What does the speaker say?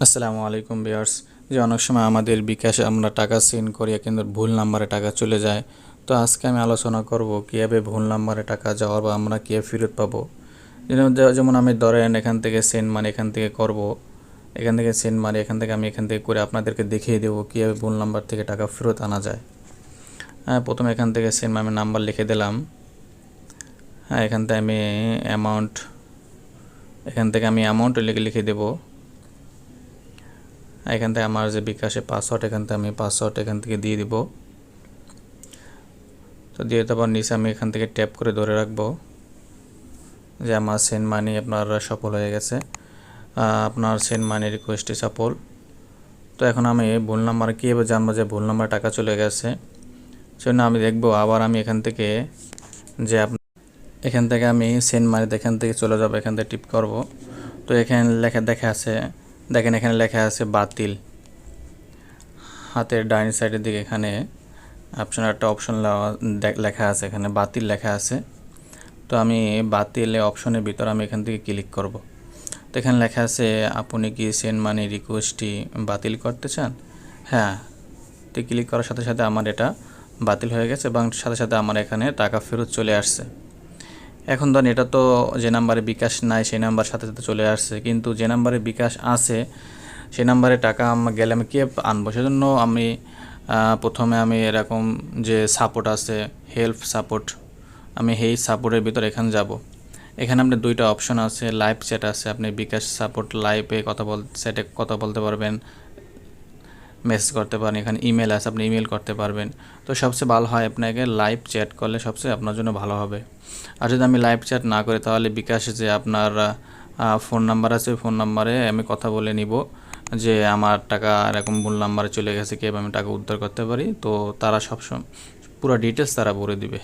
আসসালামু আলাইকুম বিয়ার্স যে অনেক সময় আমাদের বিকাশে আমরা টাকা সেন্ড করি কিন্তু ভুল নাম্বারে টাকা চলে যায়। তো আজকে আমি আলোচনা করব কীভাবে ভুল নাম্বারে টাকা যাওয়ার বা আমরা কীভাবে ফেরত পাবো। যেমন- যেমন আমি ধরেন এখান থেকে সেন্ড মানি এখান থেকে করব। এখান থেকে সেন্ড মানি এখান থেকে আমি এখান থেকে করে আপনাদেরকে দেখিয়ে দেবো কীভাবে ভুল নাম্বার থেকে টাকা ফেরত আনা যায়। হ্যাঁ প্রথমে এখান থেকে সেন্ড আমি নাম্বার লিখে দিলাম। হ্যাঁ এখান থেকে আমি অ্যামাউন্ট এখান থেকে আমি অ্যামাউন্ট লিখে লিখে দেবো। এখান থেকে আমার যে বিকাশে পাসওয়ার্ড এখান থেকে আমি পাসওয়ার্ড এখান থেকে দিয়ে দিব। তো দিয়ে তারপর নিচে আমি এখান থেকে ট্যাপ করে ধরে রাখব যে আমার সেন্ড মানি আপনার সফল হয়ে গেছে। আপনার সেন্ড মানি রিকোয়েস্টটি সফল। তো এখন আমি ভুল নাম্বার কীভাবে জানব যে ভুল নাম্বার টাকা চলে গেছে? সেজন্য আমি দেখব আবার আমি এখান থেকে যে এখান থেকে আমি সেন্ড মানিতে এখান থেকে চলে যাব, এখান থেকে টিপ করব। তো এখানে লেখা দেখা আছে দেখেন এখানে লেখা আছে বাতিল। হাতের ডাইন সাইডের দিকে এখানে অপশন একটা অপশন লেখা আছে, এখানে বাতিল লেখা আছে। তো আমি বাতিল অপশনের ভিতর আমি এখান থেকে ক্লিক করব। তো এখানে লেখা আছে, আপনি কি সেন্ড মানি রিকোয়েস্টটি বাতিল করতে চান? হ্যাঁ তো ক্লিক করার সাথে সাথে আমার এটা বাতিল হয়ে গেছে এবং সাথে সাথে আমার এখানে টাকা ফেরত চলে আসছে। এখন ধরেন এটা তো যে নাম্বারে বিকাশ নাই, সেই নাম্বার সাথে সাথে চলে আসছে। কিন্তু যে নাম্বারে বিকাশ আছে সেই নাম্বারে টাকা আম- গেলে আমি কে আনব? সেজন্য আমি প্রথমে আমি এরকম যে সাপোর্ট আছে হেল্প সাপোর্ট আমি এই সাপোর্টের ভিতর এখানে যাব। এখানে আপনি দুইটা অপশন আছে লাইভ চ্যাট আছে, আপনি বিকাশ সাপোর্ট লাইভে কথা বল চ্যাটে কথা বলতে পারবেন। মেসেজ করতে পারেন, এখানে ইমেল আছে, আপনি ইমেল করতে পারবেন। তো সবচেয়ে ভালো হয় আপনাকে লাইভ চ্যাট করলে সবচেয়ে আপনার জন্য ভালো হবে। আর যদি আমি লাইভ চ্যাট না করি, তাহলে বিকাশে যে আপনার ফোন নাম্বার আছে ফোন নাম্বারে আমি কথা বলে নিব যে আমার টাকা এরকম ভুল নাম্বারে চলে গেছে, কীভাবে আমি টাকা উদ্ধার করতে পারি? তো তারা সবসময়, পুরো ডিটেলস তারা বলে দিবে।